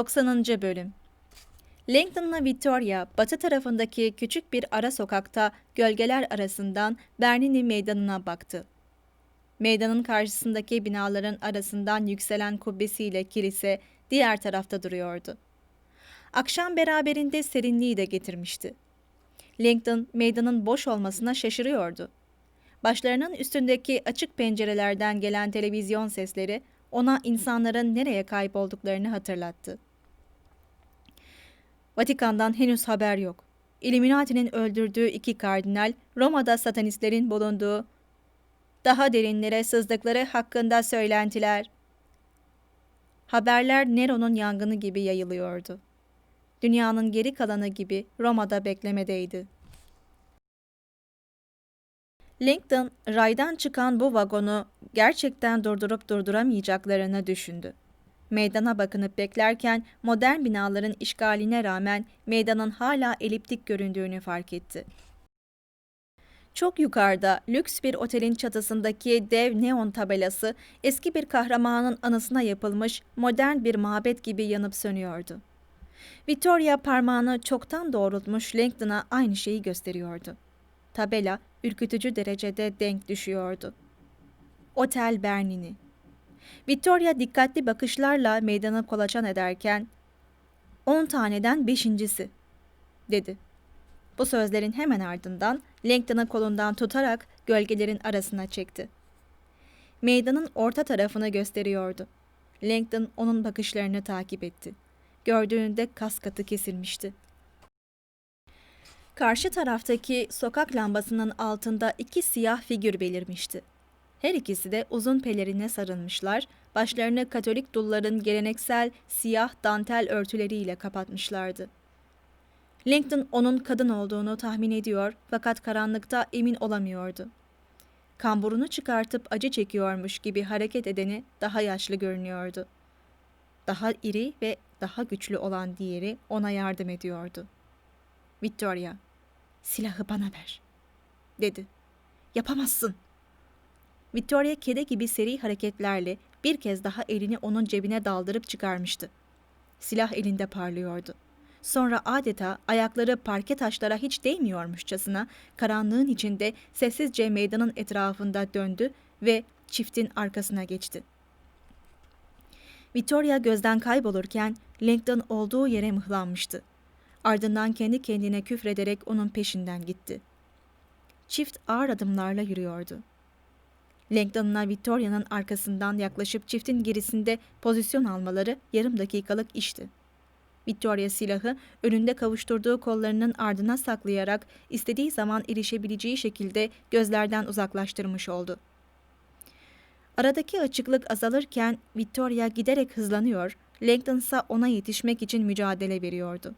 90. Bölüm Langton'la Victoria, batı tarafındaki küçük bir ara sokakta gölgeler arasından Bernini meydanına baktı. Meydanın karşısındaki binaların arasından yükselen kubbesiyle kilise diğer tarafta duruyordu. Akşam beraberinde serinliği de getirmişti. Langton meydanın boş olmasına şaşırıyordu. Başlarının üstündeki açık pencerelerden gelen televizyon sesleri ona insanların nereye kaybolduklarını hatırlattı. Vatikan'dan henüz haber yok. Illuminati'nin öldürdüğü iki kardinal, Roma'da satanistlerin bulunduğu, daha derinlere sızdıkları hakkında söylentiler. Haberler Nero'nun yangını gibi yayılıyordu. Dünyanın geri kalanı gibi Roma'da beklemedeydi. Langdon, raydan çıkan bu vagonu gerçekten durdurup durduramayacaklarını düşündü. Meydana bakınıp beklerken modern binaların işgaline rağmen meydanın hala eliptik göründüğünü fark etti. Çok yukarıda lüks bir otelin çatısındaki dev neon tabelası eski bir kahramanın anısına yapılmış modern bir mabet gibi yanıp sönüyordu. Victoria parmağını çoktan doğrultmuş Langdon'a aynı şeyi gösteriyordu. Tabela ürkütücü derecede denk düşüyordu. Otel Bernini. Victoria dikkatli bakışlarla meydanı kolaçan ederken on taneden beşincisi dedi. Bu sözlerin hemen ardından Langton'ı kolundan tutarak gölgelerin arasına çekti. Meydanın orta tarafını gösteriyordu. Langton onun bakışlarını takip etti. Gördüğünde kas katı kesilmişti. Karşı taraftaki sokak lambasının altında iki siyah figür belirmişti. Her ikisi de uzun pelerine sarılmışlar, başlarını Katolik dulların geleneksel siyah dantel örtüleriyle kapatmışlardı. Langton onun kadın olduğunu tahmin ediyor fakat karanlıkta emin olamıyordu. Kamburunu çıkartıp acı çekiyormuş gibi hareket edeni daha yaşlı görünüyordu. Daha iri ve daha güçlü olan diğeri ona yardım ediyordu. Victoria, silahı bana ver, dedi. Yapamazsın. Victoria kedi gibi seri hareketlerle bir kez daha elini onun cebine daldırıp çıkarmıştı. Silah elinde parlıyordu. Sonra adeta ayakları parke taşlara hiç değmiyormuşçasına karanlığın içinde sessizce meydanın etrafında döndü ve çiftin arkasına geçti. Victoria gözden kaybolurken Langdon olduğu yere mıhlanmıştı. Ardından kendi kendine küfrederek onun peşinden gitti. Çift ağır adımlarla yürüyordu. Langdon'la Victoria'nın arkasından yaklaşıp çiftin gerisinde pozisyon almaları yarım dakikalık işti. Victoria silahı önünde kavuşturduğu kollarının ardına saklayarak istediği zaman erişebileceği şekilde gözlerden uzaklaştırmış oldu. Aradaki açıklık azalırken Victoria giderek hızlanıyor, Langdon ise ona yetişmek için mücadele veriyordu.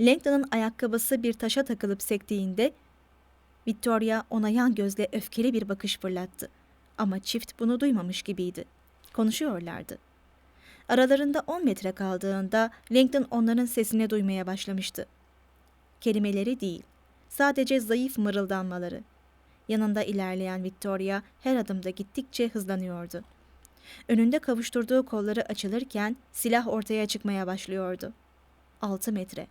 Langdon'ın ayakkabısı bir taşa takılıp sektiğinde Victoria ona yan gözle öfkeli bir bakış fırlattı. Ama çift bunu duymamış gibiydi. Konuşuyorlardı. Aralarında 10 metre kaldığında Langdon onların sesini duymaya başlamıştı. Kelimeleri değil, sadece zayıf mırıldanmaları. Yanında ilerleyen Victoria her adımda gittikçe hızlanıyordu. Önünde kavuşturduğu kolları açılırken silah ortaya çıkmaya başlıyordu. 6 metre.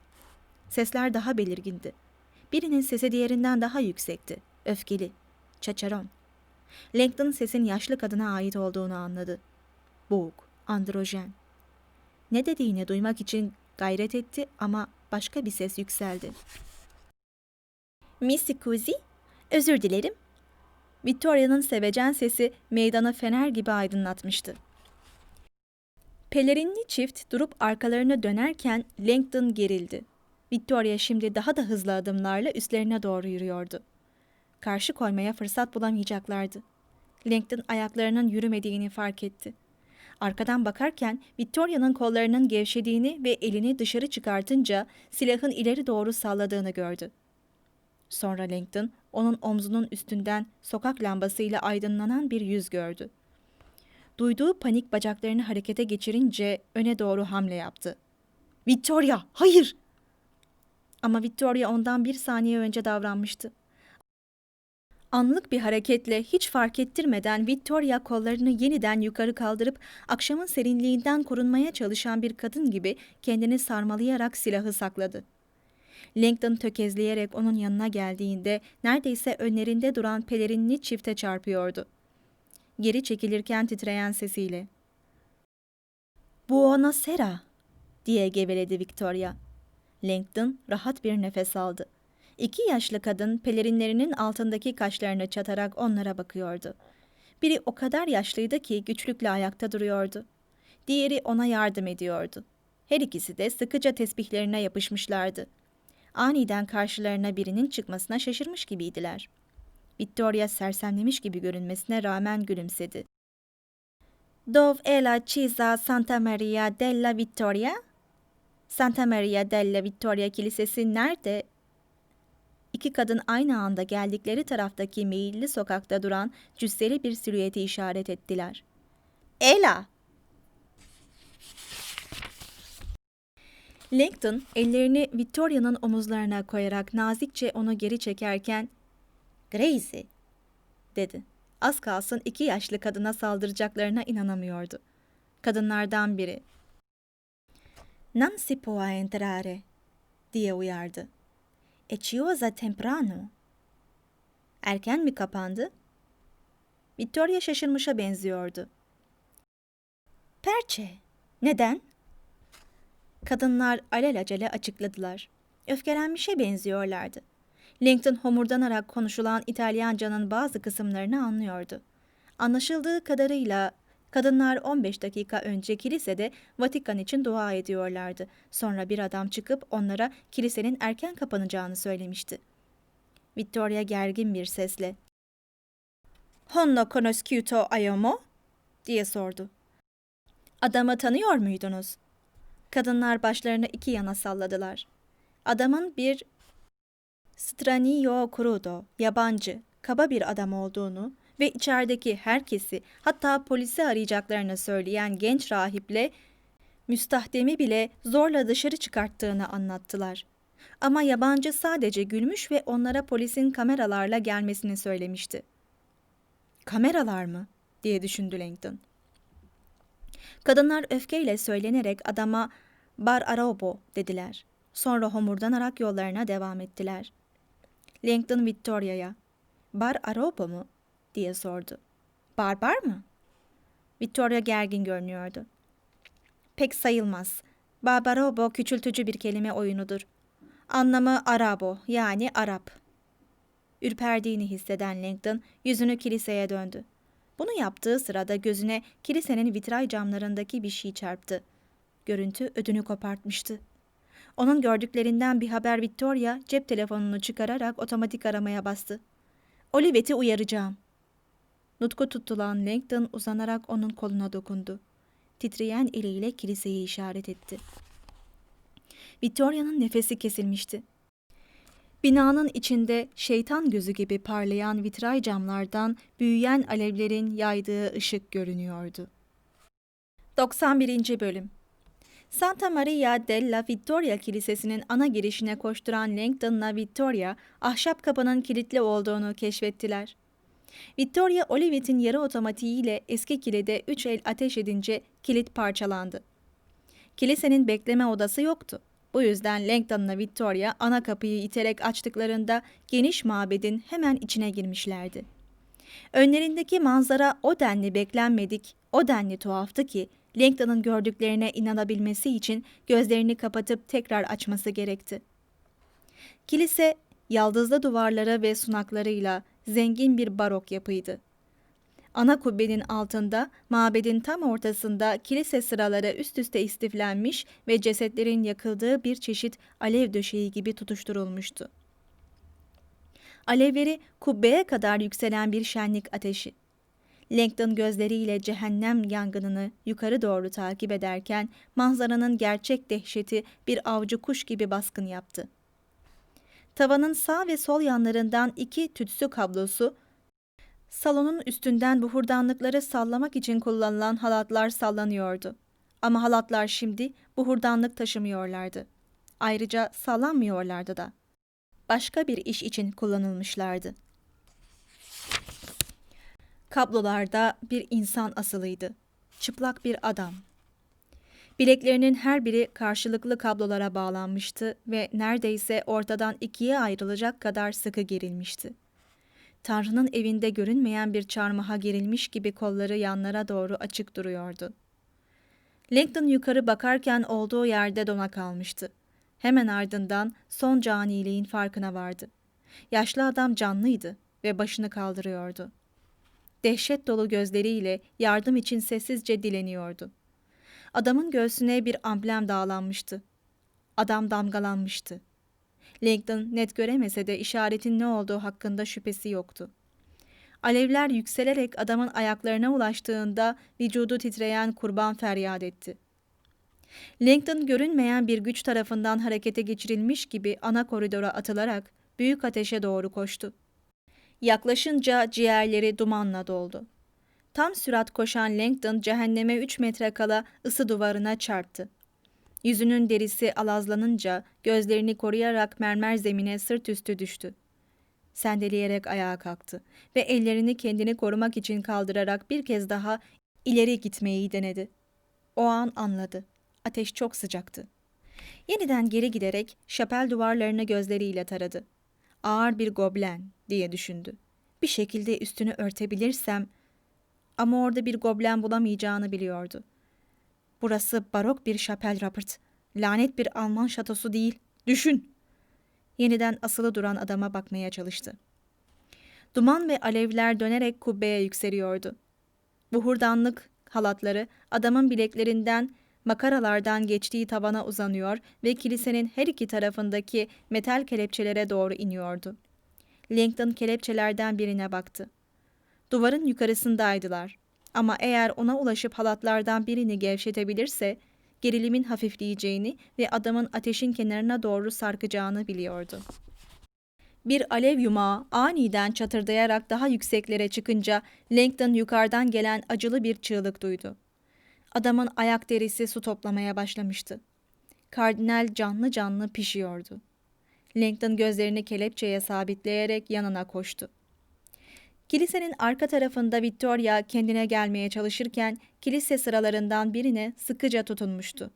Sesler daha belirgindi. Birinin sesi diğerinden daha yüksekti. Öfkeli. Çaçaron. Langdon sesin yaşlı kadına ait olduğunu anladı. Boğuk, androjen. Ne dediğini duymak için gayret etti ama başka bir ses yükseldi. Missy Cusi, özür dilerim. Victoria'nın sevecen sesi meydanı fener gibi aydınlatmıştı. Pelerinli çift durup arkalarını dönerken Langdon gerildi. Victoria şimdi daha da hızlı adımlarla üstlerine doğru yürüyordu. Karşı koymaya fırsat bulamayacaklardı. Langdon ayaklarının yürümediğini fark etti. Arkadan bakarken Victoria'nın kollarının gevşediğini ve elini dışarı çıkartınca silahın ileri doğru salladığını gördü. Sonra Langdon onun omzunun üstünden sokak lambasıyla aydınlanan bir yüz gördü. Duyduğu panik bacaklarını harekete geçirince öne doğru hamle yaptı. Victoria, hayır! Ama Victoria ondan bir saniye önce davranmıştı. Anlık bir hareketle hiç fark ettirmeden Victoria kollarını yeniden yukarı kaldırıp akşamın serinliğinden korunmaya çalışan bir kadın gibi kendini sarmalayarak silahı sakladı. Langdon tökezleyerek onun yanına geldiğinde neredeyse önlerinde duran pelerinli çifte çarpıyordu. Geri çekilirken titreyen sesiyle "Buonasera" diye geveledi Victoria. Langdon rahat bir nefes aldı. İki yaşlı kadın pelerinlerinin altındaki kaşlarını çatarak onlara bakıyordu. Biri o kadar yaşlıydı ki güçlükle ayakta duruyordu. Diğeri ona yardım ediyordu. Her ikisi de sıkıca tesbihlerine yapışmışlardı. Aniden karşılarına birinin çıkmasına şaşırmış gibiydiler. Victoria sersemlemiş gibi görünmesine rağmen gülümsedi. Dove è la chiesa Santa Maria della Vittoria? Santa Maria della Vittoria Kilisesi nerede? İki kadın aynı anda geldikleri taraftaki meyilli sokakta duran cüsseli bir silüeti işaret ettiler. Ela! Langton ellerini Victoria'nın omuzlarına koyarak nazikçe onu geri çekerken Gracie dedi. Az kalsın iki yaşlı kadına saldıracaklarına inanamıyordu. Kadınlardan biri Non si può entrare diye uyardı. E chiusa temprano. Erken mi kapandı? Victoria şaşırmışa benziyordu. Perçe, neden? Kadınlar alelacele açıkladılar. Öfkelenmişe benziyorlardı. Langton homurdanarak konuşulan İtalyancanın bazı kısımlarını anlıyordu. Anlaşıldığı kadarıyla kadınlar 15 dakika önce kilisede Vatikan için dua ediyorlardı. Sonra bir adam çıkıp onlara kilisenin erken kapanacağını söylemişti. Victoria gergin bir sesle "Honno conosciuto ayomo?" diye sordu. Adamı tanıyor muydunuz? Kadınlar başlarını iki yana salladılar. Adamın bir Stranio crudo, yabancı, kaba bir adam olduğunu ve içerideki herkesi hatta polisi arayacaklarını söyleyen genç rahiple müstahdemi bile zorla dışarı çıkarttığını anlattılar. Ama yabancı sadece gülmüş ve onlara polisin kameralarla gelmesini söylemişti. Kameralar mı? diye düşündü Langton. Kadınlar öfkeyle söylenerek adama Bar Arabo dediler. Sonra homurdanarak yollarına devam ettiler. Langton Victoria'ya Bar Arabo mu? Diye sordu. Barbar mı? Victoria gergin görünüyordu. Pek sayılmaz. Barbarobo küçültücü bir kelime oyunudur. Anlamı Arabo yani Arap. Ürperdiğini hisseden Langton yüzünü kiliseye döndü. Bunu yaptığı sırada gözüne kilisenin vitray camlarındaki bir şey çarptı. Görüntü ödünü kopartmıştı. Onun gördüklerinden bir haber Victoria cep telefonunu çıkararak otomatik aramaya bastı. Olivet'i uyaracağım. Nutku tutulan Langton uzanarak onun koluna dokundu. Titreyen eliyle kiliseyi işaret etti. Victoria'nın nefesi kesilmişti. Binanın içinde şeytan gözü gibi parlayan vitray camlardan büyüyen alevlerin yaydığı ışık görünüyordu. 91. Bölüm Santa Maria della Vittoria Kilisesi'nin ana girişine koşturan Langton'la Victoria, ahşap kapının kilitli olduğunu keşfettiler. Victoria Olivet'in yarı otomatiğiyle eski kilide üç el ateş edince kilit parçalandı. Kilisenin bekleme odası yoktu. Bu yüzden Langton'la Victoria ana kapıyı iterek açtıklarında geniş mabedin hemen içine girmişlerdi. Önlerindeki manzara o denli beklenmedik, o denli tuhaftı ki Langton'un gördüklerine inanabilmesi için gözlerini kapatıp tekrar açması gerekti. Kilise yaldızlı duvarları ve sunaklarıyla zengin bir barok yapıydı. Ana kubbenin altında, mabedin tam ortasında kilise sıraları üst üste istiflenmiş ve cesetlerin yakıldığı bir çeşit alev döşeği gibi tutuşturulmuştu. Alevleri kubbeye kadar yükselen bir şenlik ateşi. Langdon gözleriyle cehennem yangınını yukarı doğru takip ederken manzaranın gerçek dehşeti bir avcı kuş gibi baskın yaptı. Tavanın sağ ve sol yanlarından iki tütsü kablosu, salonun üstünden buhurdanlıkları sallamak için kullanılan halatlar sallanıyordu. Ama halatlar şimdi buhurdanlık taşımıyorlardı. Ayrıca sallanmıyorlardı da. Başka bir iş için kullanılmışlardı. Kablolarda bir insan asılıydı. Çıplak bir adam. Bileklerinin her biri karşılıklı kablolara bağlanmıştı ve neredeyse ortadan ikiye ayrılacak kadar sıkı gerilmişti. Tanrı'nın evinde görünmeyen bir çarmıha gerilmiş gibi kolları yanlara doğru açık duruyordu. Langdon yukarı bakarken olduğu yerde dona kalmıştı. Hemen ardından son caniliğin farkına vardı. Yaşlı adam canlıydı ve başını kaldırıyordu. Dehşet dolu gözleriyle yardım için sessizce dileniyordu. Adamın göğsüne bir amblem dağlanmıştı. Adam damgalanmıştı. Langdon net göremese de işaretin ne olduğu hakkında şüphesi yoktu. Alevler yükselerek adamın ayaklarına ulaştığında vücudu titreyen kurban feryat etti. Langdon görünmeyen bir güç tarafından harekete geçirilmiş gibi ana koridora atılarak büyük ateşe doğru koştu. Yaklaşınca ciğerleri dumanla doldu. Tam sürat koşan Langdon cehenneme 3 metre kala ısı duvarına çarptı. Yüzünün derisi alazlanınca gözlerini koruyarak mermer zemine sırt üstü düştü. Sendeleyerek ayağa kalktı ve ellerini kendini korumak için kaldırarak bir kez daha ileri gitmeyi denedi. O an anladı. Ateş çok sıcaktı. Yeniden geri giderek şapel duvarlarını gözleriyle taradı. Ağır bir goblen diye düşündü. Bir şekilde üstünü örtebilirsem ama orada bir goblen bulamayacağını biliyordu. Burası barok bir şapel Robert. Lanet bir Alman şatosu değil. Düşün. Yeniden asılı duran adama bakmaya çalıştı. Duman ve alevler dönerek kubbeye yükseliyordu. Buhurdanlık halatları adamın bileklerinden makaralardan geçtiği tavana uzanıyor ve kilisenin her iki tarafındaki metal kelepçelere doğru iniyordu. Langdon kelepçelerden birine baktı. Duvarın yukarısındaydılar. Ama eğer ona ulaşıp halatlardan birini gevşetebilirse gerilimin hafifleyeceğini ve adamın ateşin kenarına doğru sarkacağını biliyordu. Bir alev yumağı aniden çatırdayarak daha yükseklere çıkınca Langdon yukarıdan gelen acılı bir çığlık duydu. Adamın ayak derisi su toplamaya başlamıştı. Kardinal canlı canlı pişiyordu. Langdon gözlerini kelepçeye sabitleyerek yanına koştu. Kilisenin arka tarafında Victoria kendine gelmeye çalışırken kilise sıralarından birine sıkıca tutunmuştu.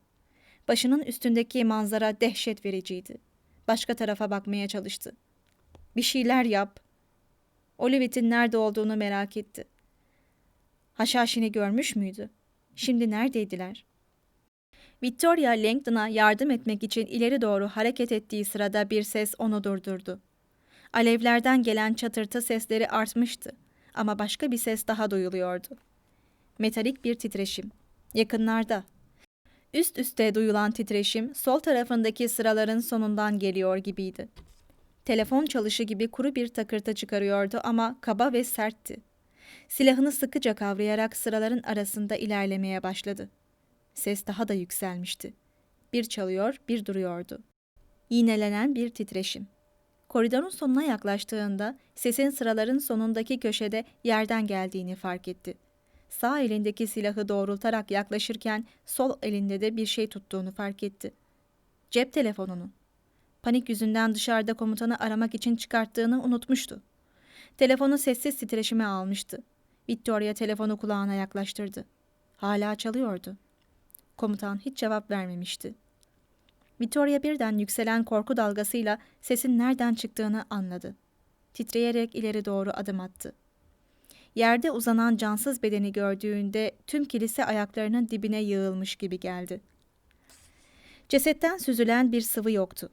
Başının üstündeki manzara dehşet vericiydi. Başka tarafa bakmaya çalıştı. Bir şeyler yap. Olivet'in nerede olduğunu merak etti. Haşhaşini görmüş müydü? Şimdi neredeydiler? Victoria Langdon'a yardım etmek için ileri doğru hareket ettiği sırada bir ses onu durdurdu. Alevlerden gelen çatırtı sesleri artmıştı ama başka bir ses daha duyuluyordu. Metalik bir titreşim. Yakınlarda. Üst üste duyulan titreşim sol tarafındaki sıraların sonundan geliyor gibiydi. Telefon çalışı gibi kuru bir takırtı çıkarıyordu ama kaba ve sertti. Silahını sıkıca kavrayarak sıraların arasında ilerlemeye başladı. Ses daha da yükselmişti. Bir çalıyor, bir duruyordu. Yinelenen bir titreşim. Koridorun sonuna yaklaştığında sesin sıraların sonundaki köşede yerden geldiğini fark etti. Sağ elindeki silahı doğrultarak yaklaşırken sol elinde de bir şey tuttuğunu fark etti. Cep telefonunu. Panik yüzünden dışarıda komutanı aramak için çıkarttığını unutmuştu. Telefonu sessiz titreşime almıştı. Victoria telefonu kulağına yaklaştırdı. Hala çalıyordu. Komutan hiç cevap vermemişti. Victoria birden yükselen korku dalgasıyla sesin nereden çıktığını anladı. Titreyerek ileri doğru adım attı. Yerde uzanan cansız bedeni gördüğünde tüm kilise ayaklarının dibine yığılmış gibi geldi. Cesetten süzülen bir sıvı yoktu.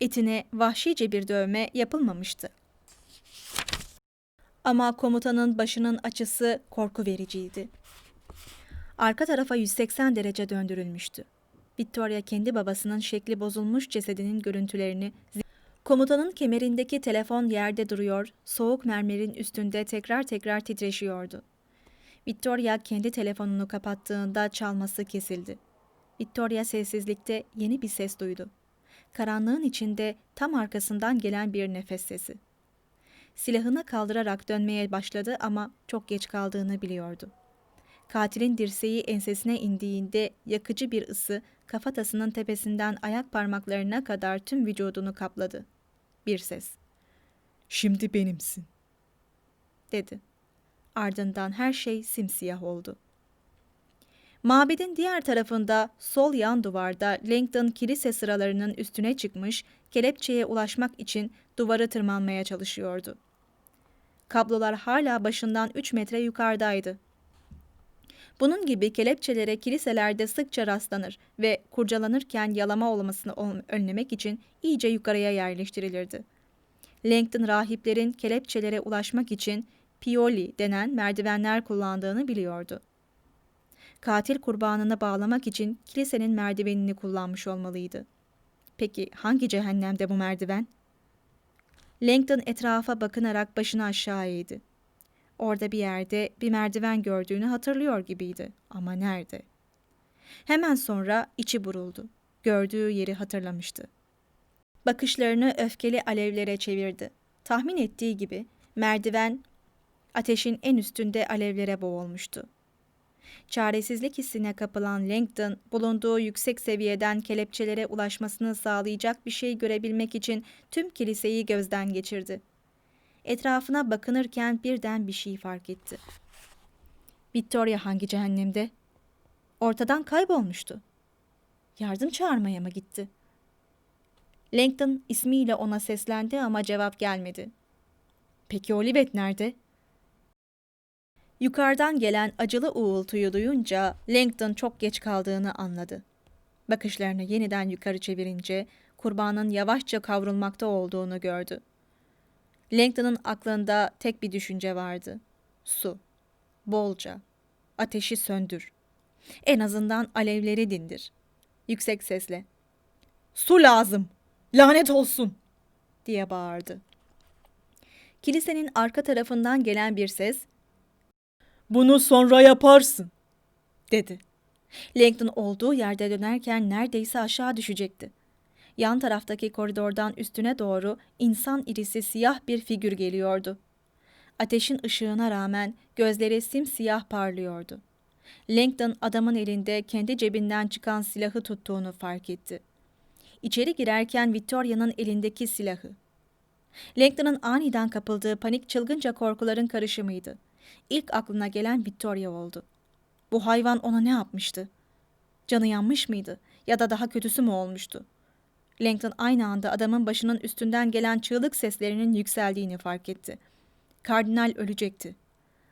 Etine vahşice bir dövme yapılmamıştı. Ama komutanın başının açısı korku vericiydi. Arka tarafa 180 derece döndürülmüştü. Victoria kendi babasının şekli bozulmuş cesedinin görüntülerini Komutanın kemerindeki telefon yerde duruyor, soğuk mermerin üstünde tekrar tekrar titreşiyordu. Victoria kendi telefonunu kapattığında çalması kesildi. Victoria sessizlikte yeni bir ses duydu. Karanlığın içinde tam arkasından gelen bir nefes sesi. Silahını kaldırarak dönmeye başladı ama çok geç kaldığını biliyordu. Katilin dirseği ensesine indiğinde yakıcı bir ısı kafatasının tepesinden ayak parmaklarına kadar tüm vücudunu kapladı. Bir ses. Şimdi benimsin. Dedi. Ardından her şey simsiyah oldu. Mabedin diğer tarafında sol yan duvarda Langdon kilise sıralarının üstüne çıkmış, kelepçeye ulaşmak için duvarı tırmanmaya çalışıyordu. Kablolar hala başından 3 metre yukarıdaydı. Bunun gibi kelepçelere kiliselerde sıkça rastlanır ve kurcalanırken yalama olmasını ol- önlemek için iyice yukarıya yerleştirilirdi. Langdon rahiplerin kelepçelere ulaşmak için pioli denen merdivenler kullandığını biliyordu. Katil kurbanını bağlamak için kilisenin merdivenini kullanmış olmalıydı. Peki hangi cehennemde bu merdiven? Langdon etrafa bakınarak başını aşağı eğdi. Orada bir yerde bir merdiven gördüğünü hatırlıyor gibiydi ama nerede? Hemen sonra içi buruldu. Gördüğü yeri hatırlamıştı. Bakışlarını öfkeli alevlere çevirdi. Tahmin ettiği gibi merdiven ateşin en üstünde alevlere boğulmuştu. Çaresizlik hissine kapılan Langdon, bulunduğu yüksek seviyeden kelepçelere ulaşmasını sağlayacak bir şey görebilmek için tüm kiliseyi gözden geçirdi. Etrafına bakınırken birden bir şey fark etti. Victoria hangi cehennemde? Ortadan kaybolmuştu. Yardım çağırmaya mı gitti? Langdon ismiyle ona seslendi ama cevap gelmedi. Peki Olivet nerede? Yukarıdan gelen acılı uğultuyu duyunca Langdon çok geç kaldığını anladı. Bakışlarını yeniden yukarı çevirince kurbanın yavaşça kavrulmakta olduğunu gördü. Langdon'ın aklında tek bir düşünce vardı. Su. Bolca. Ateşi söndür. En azından alevleri dindir. Yüksek sesle. Su lazım. Lanet olsun. diye bağırdı. Kilisenin arka tarafından gelen bir ses Bunu sonra yaparsın. dedi. Langdon olduğu yerde dönerken neredeyse aşağı düşecekti. Yan taraftaki koridordan üstüne doğru insan irisi siyah bir figür geliyordu. Ateşin ışığına rağmen gözleri simsiyah parlıyordu. Langdon adamın elinde kendi cebinden çıkan silahı tuttuğunu fark etti. İçeri girerken Victoria'nın elindeki silahı. Langdon'ın aniden kapıldığı panik çılgınca korkuların karışımıydı. İlk aklına gelen Victoria oldu. Bu hayvan ona ne yapmıştı? Canı yanmış mıydı ya da daha kötüsü mü olmuştu? Langton aynı anda adamın başının üstünden gelen çığlık seslerinin yükseldiğini fark etti. Kardinal ölecekti.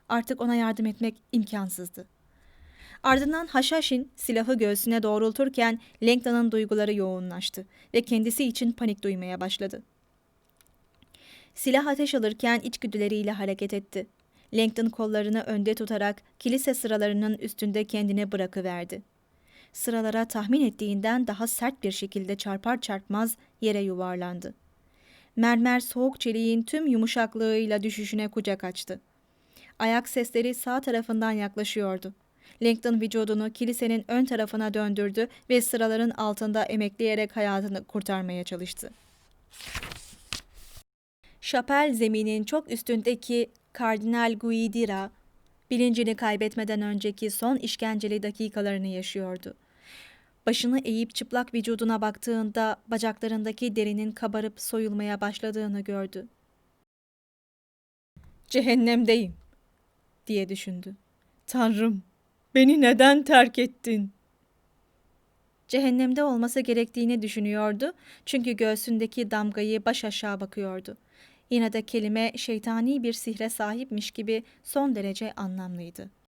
Artık ona yardım etmek imkansızdı. Ardından Haşhaşin silahı göğsüne doğrulturken Langton'ın duyguları yoğunlaştı ve kendisi için panik duymaya başladı. Silah ateş alırken içgüdüleriyle hareket etti. Langton kollarını önde tutarak kilise sıralarının üstünde kendini bırakıverdi. Sıralara tahmin ettiğinden daha sert bir şekilde çarpar çarpmaz yere yuvarlandı. Mermer soğuk çeliğin tüm yumuşaklığıyla düşüşüne kucak açtı. Ayak sesleri sağ tarafından yaklaşıyordu. Langton vücudunu kilisenin ön tarafına döndürdü ve sıraların altında emekleyerek hayatını kurtarmaya çalıştı. Şapel zeminin çok üstündeki Kardinal Guidira, bilincini kaybetmeden önceki son işkenceli dakikalarını yaşıyordu. Başını eğip çıplak vücuduna baktığında bacaklarındaki derinin kabarıp soyulmaya başladığını gördü. Cehennemdeyim diye düşündü. Tanrım, beni neden terk ettin? Cehennemde olması gerektiğini düşünüyordu çünkü göğsündeki damgayı baş aşağı bakıyordu. Yine de kelime şeytani bir sihre sahipmiş gibi son derece anlamlıydı.